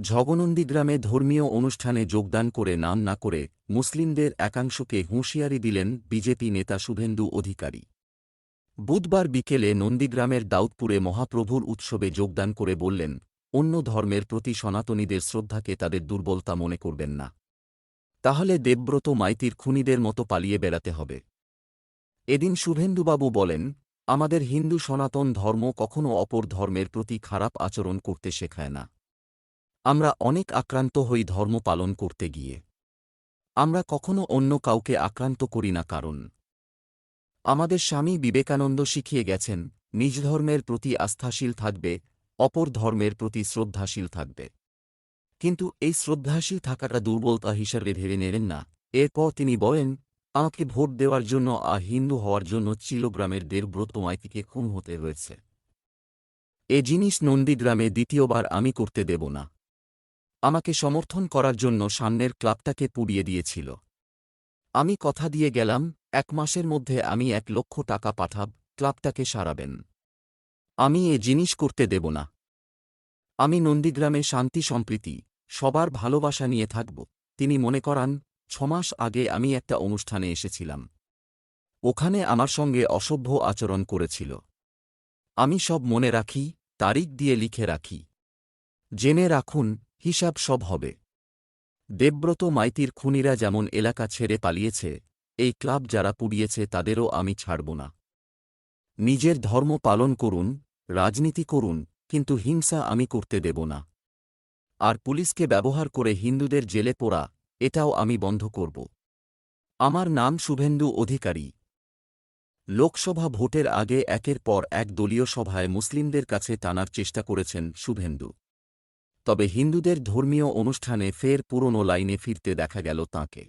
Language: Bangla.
ঝগনন্দীগ্রামে ধর্মীয় অনুষ্ঠানে যোগদান করে নাম না করে মুসলিমদের একাংশকে হুঁশিয়ারি দিলেন বিজেপি নেতা শুভেন্দু অধিকারী। বুধবার বিকেলে নন্দীগ্রামের দাউদপুরে মহাপ্রভুর উৎসবে যোগদান করে বললেন, অন্য ধর্মের প্রতি সনাতনীদের শ্রদ্ধাকে তাদের দুর্বলতা মনে করবেন না। তাহলে দেবব্রত মাইতির খুনিদের মতো পালিয়ে বেড়াতে হবে। এদিন শুভেন্দুবাবু বলেন, আমাদের হিন্দু সনাতন ধর্ম কখনও অপর ধর্মের প্রতি খারাপ আচরণ করতে শেখায় না। আমরা অনেক আক্রান্ত হই ধর্ম পালন করতে গিয়ে। আমরা কখনো অন্য কাউকে আক্রান্ত করি না কারণ আমাদের স্বামী বিবেকানন্দ শিখিয়ে গেছেন, নিজ ধর্মের প্রতি আস্থাশীল থাকবে, অপর ধর্মের প্রতি শ্রদ্ধাশীল থাকবে। কিন্তু এই শ্রদ্ধাশীল থাকাটা দুর্বলতা হিসাবে ভেবে নেবেন না। এরপর তিনি বলেন, আমাকে ভোট দেওয়ার জন্য আর হিন্দু হওয়ার জন্য চিলগ্রামের দেবব্রত মাইতিকে খুন হতে হয়েছে। এ জিনিস নন্দীগ্রামে দ্বিতীয়বার আমি করতে দেব না। আমাকে সমর্থন করার জন্য সামনের ক্লাবটাকে পুড়িয়ে দিয়েছিল। আমি কথা দিয়ে গেলাম, এক মাসের মধ্যে আমি এক লক্ষ টাকা পাঠাব, ক্লাবটাকে সারাবেন। আমি এ জিনিস করতে দেব না। আমি নন্দীগ্রামে শান্তি সম্প্রীতি, সবার ভালোবাসা নিয়ে থাকব। তিনি মনে করান ছমাস আগে আমি একটা অনুষ্ঠানে এসেছিলাম। ওখানে আমার সঙ্গে অসভ্য আচরণ করেছিল। আমি সব মনে রাখি, তারিখ দিয়ে লিখে রাখি। জেনে রাখুন হিসাব সব হবে। দেবব্রত মাইতির খুনিরা যেমন এলাকা ছেড়ে পালিয়েছে, এই ক্লাব যারা পুড়িয়েছে তাদেরও আমি ছাড়ব না। নিজের ধর্ম পালন করুন, রাজনীতি করুন, কিন্তু হিংসা আমি করতে দেব না। আর পুলিশকে ব্যবহার করে হিন্দুদের জেলে পোড়া, এটাও আমি বন্ধ করব। আমার নাম শুভেন্দু অধিকারী। লোকসভা ভোটের আগে একের পর এক দলীয় সভায় মুসলিমদের কাছে টানার চেষ্টা করেছেন শুভেন্দু। তবে হিন্দুদের ধর্মীয় অনুষ্ঠানে ফের পুরনো লাইনে ফিরতে দেখা গেল তাঁকে।